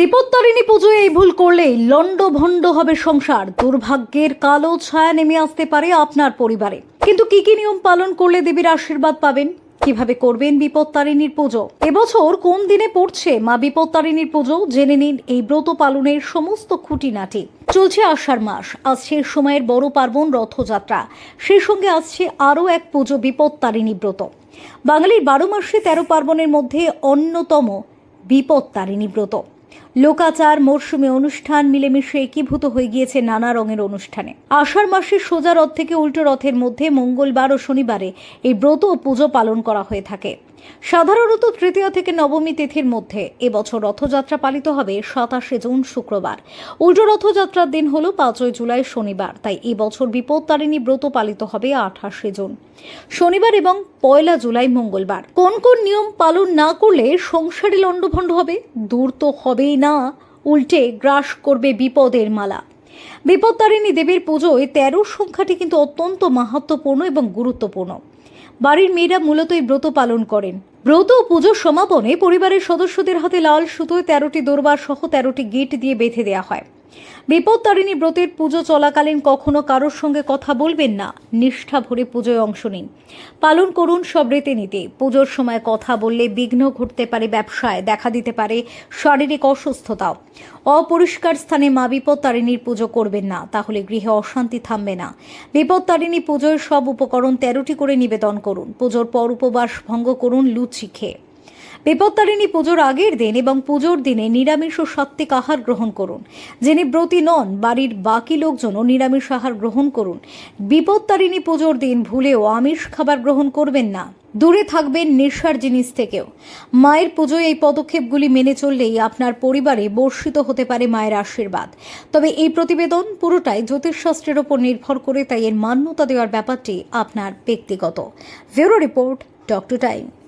বিপত্তারিণী পুজোয় এই ভুল করলে লন্ড ভণ্ড হবে সংসার। দুর্ভাগ্যের কালো ছায়া নেমে আসতে পারে আপনার পরিবারে। কিন্তু কি কি নিয়ম পালন করলে দেবীর আশীর্বাদ পাবেন? কীভাবে করবেন বিপত্তারিণীর পুজো? এবছর কোন দিনে পড়ছে মা বিপত্তারিণীর পুজো? জেনে নিন এই ব্রত পালনের সমস্ত খুঁটিনাটি। চলছে আষাঢ় মাস। আসছে সময়ের বড় পার্বণ রথযাত্রা। সেই সঙ্গে আসছে আরও এক পুজো বিপত্তারিণী ব্রত। বাঙালির বারো মাসে তেরো পার্বণের মধ্যে অন্যতম বিপত্তারিণী ব্রত। লোকাচার, মরশুমে অনুষ্ঠান মিলেমিশে একীভূত হয়ে গিয়েছে নানা রঙের অনুষ্ঠানে। আষাঢ় মাসের সোজা রথ থেকে উল্টো রথের মধ্যে মঙ্গলবার ও শনিবারে এই ব্রত ও পুজো পালন করা হয়ে থাকে। সাধারণত তৃতীয় থেকে নবমী তিথির মধ্যে এবছর রথযাত্রা পালিত হবে সাতাশে জুন শুক্রবার। উল্টো রথযাত্রার দিন হল পাঁচই জুলাই শনিবার, তাই এবছর বিপত্তারিণী ব্রত পালিত হবে আঠাশে জুন। শনিবার এবং পয়লা জুলাই মঙ্গলবার। কোন কোন নিয়ম পালন না করলে সংসারে লণ্ডভণ্ড হবে? দূর তো হবেই না, উল্টে গ্রাস করবে বিপদের মালা। বিপত্তারিণী দেবীর পুজোয় তেরো সংখ্যাটি কিন্তু অত্যন্ত মাহাত্মপূর্ণ এবং গুরুত্বপূর্ণ। বাড়ির মেয়েরা মূলত এই ব্রত পালন করেন। ব্রত ও পুজোর সমাপনে পরিবারের সদস্যদের হাতে লাল সুতোয় তেরোটি দোরবার সহ তেরোটি গিট দিয়ে বেঁধে দেওয়া হয়। বিপত্তারিণী ব্রতের পুজো চলাকালীন কখনো কারোর সঙ্গে কথা বলবেন না। নিষ্ঠা ভরে পুজোয় অংশ নিন। পালন করুন সব রীতিনীতি। পুজোর সময় কথা বললে বিঘ্ন ঘটতে পারে ব্যবসায়, দেখা দিতে পারে শারীরিক অসুস্থতাও। অপরিষ্কার স্থানে মা বিপত্তারিণীর পুজো করবেন না, তাহলে গৃহে অশান্তি থামবে না। বিপত্তারিণী পুজোর সব উপকরণ তেরোটি করে নিবেদন করুন। পুজোর পর উপবাস ভঙ্গ করুন লুচি খেয়ে। বিপত্তারিণী পুজোর আগের দিন এবং পুজোর দিনে নিরামিষ ও সাত্ত্বিক আহার গ্রহণ করুন। যিনি ব্রতী নন, বাড়ির বাকি লোকজনও নিরামিষ আহার গ্রহণ করুন। বিপত্তারিণী পুজোর দিন ভুলেও আমিষ খাবার গ্রহণ করবেন না। দূরে থাকবেন নেশার জিনিস থেকেও। মায়ের পুজোয় এই পদক্ষেপগুলি মেনে চললেই আপনার পরিবারে বর্ষিত হতে পারে মায়ের আশীর্বাদ। তবে এই প্রতিবেদন পুরোটাই জ্যোতিষশাস্ত্রের ওপর নির্ভর করে, তাই এর মান্যতা দেওয়ার ব্যাপারটি আপনার ব্যক্তিগত। Bureau report, doctor time.